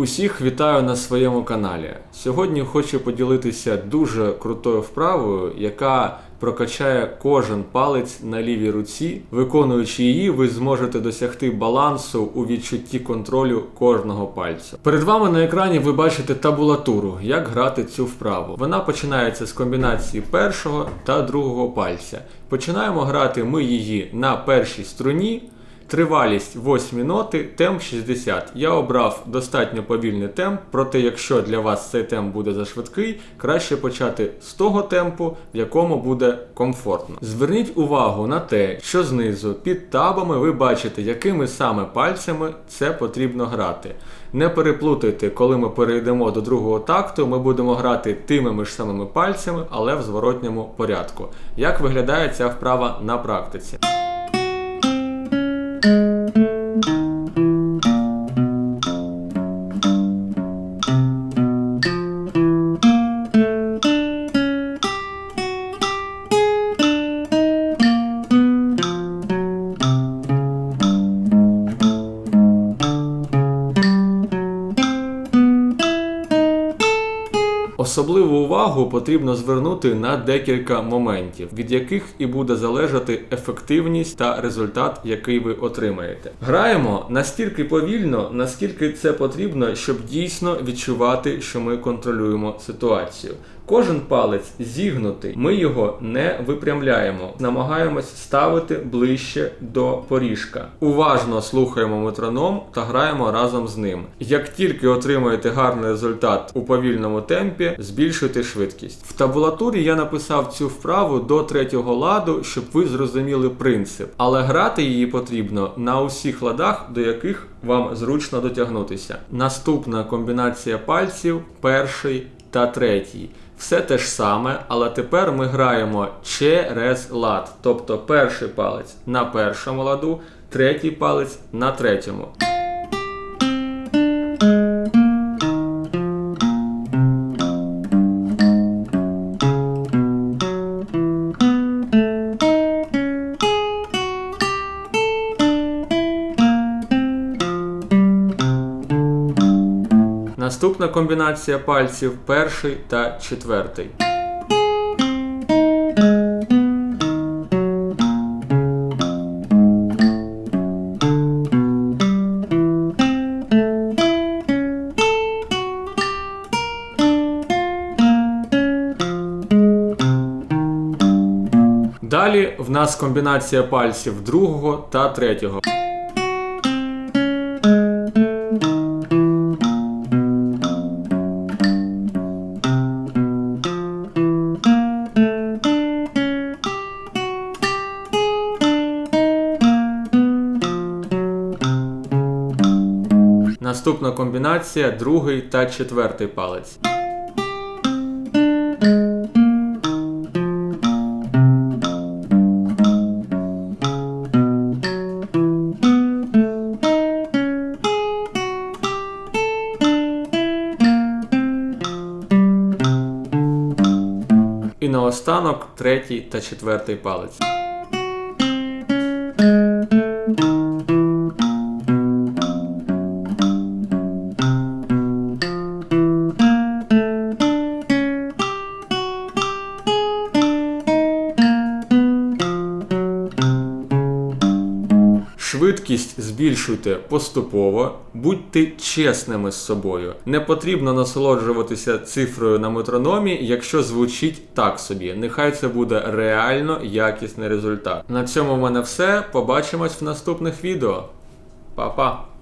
Усіх вітаю на своєму каналі. Сьогодні хочу поділитися дуже крутою вправою, яка прокачає кожен палець на лівій руці. Виконуючи її, ви зможете досягти балансу у відчутті контролю кожного пальця. Перед вами на екрані ви бачите табулатуру, як грати цю вправу. Вона починається з комбінації першого та другого пальця. Починаємо грати ми її на першій струні. Тривалість 8 ноти, темп 60. Я обрав достатньо повільний темп, проте якщо для вас цей темп буде зашвидкий, краще почати з того темпу, в якому буде комфортно. Зверніть увагу на те, що знизу під табами ви бачите, якими саме пальцями це потрібно грати. Не переплутайте, коли ми перейдемо до другого такту, ми будемо грати тими ж самими пальцями, але в зворотньому порядку. Як виглядає ця вправа на практиці? Особливу увагу потрібно звернути на декілька моментів, від яких і буде залежати ефективність та результат, який ви отримаєте. Граємо настільки повільно, наскільки це потрібно, щоб дійсно відчувати, що ми контролюємо ситуацію. Кожен палець зігнутий, ми його не випрямляємо, намагаємось ставити ближче до поріжка. Уважно слухаємо метроном та граємо разом з ним. Як тільки отримаєте гарний результат у повільному темпі, збільшуйте швидкість. В табулатурі я написав цю вправу до третього ладу, щоб ви зрозуміли принцип, але грати її потрібно на усіх ладах, до яких вам зручно дотягнутися. Наступна комбінація пальців перший та третій. Все те ж саме, але тепер ми граємо через лад. Тобто перший палець на першому ладу, третій палець на третьому. Наступна комбінація пальців перший та четвертий. Далі в нас комбінація пальців другого та третього. Наступна комбінація другий та четвертий палець. І наостанок третій та четвертий палець. Швидкість збільшуйте поступово, будьте чесними з собою. Не потрібно насолоджуватися цифрою на метрономі, якщо звучить так собі. Нехай це буде реально якісний результат. На цьому в мене все. Побачимось в наступних відео. Па-па!